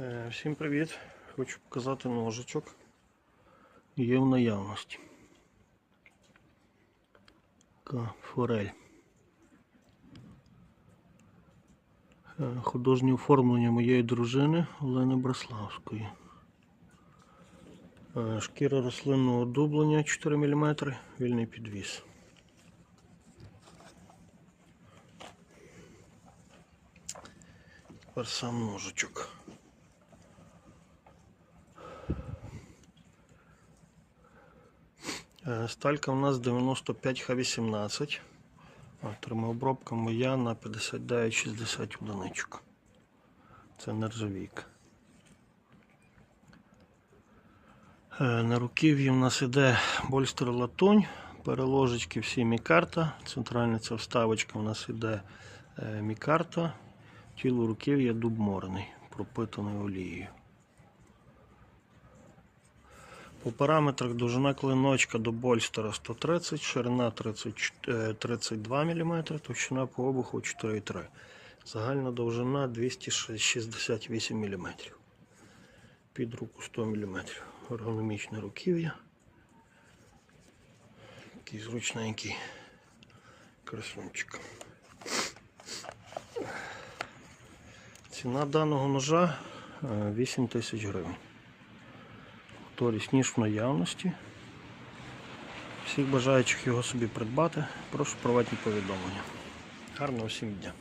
Е, Всім привіт! Хочу показати ножичок. Є в наявності. Така форель. Е, Художнє оформлення моєї дружини Олени Браславської. Е, Шкіра рослинного дублення 4 мм, вільний підвіс. Тепер сам ножичок. Сталька у нас 95Х18. А Термообробка моя на 59,60 одиничок. Це нержавійка. Е, На руків'ї в нас іде больстер латунь, переложечки всі мікарта. Центральна ця вставочка у нас іде е, мікарта. Тіло руків'я дубморний, пропитаний олією. По параметрах довжина клиночка до больстера 130, ширина 30, е, 32 мм, товщина по обуху 4,3. Загальна довжина 268 мм. Під руку 100 мм. Ергономічне руків'я. Такий зручненький красунчик. Ціна даного ножа е, 8 тисяч гривень. Торіс ніж в наявності. Всіх бажаючих його собі придбати, прошу проводити повідомлення. Гарного всім дня!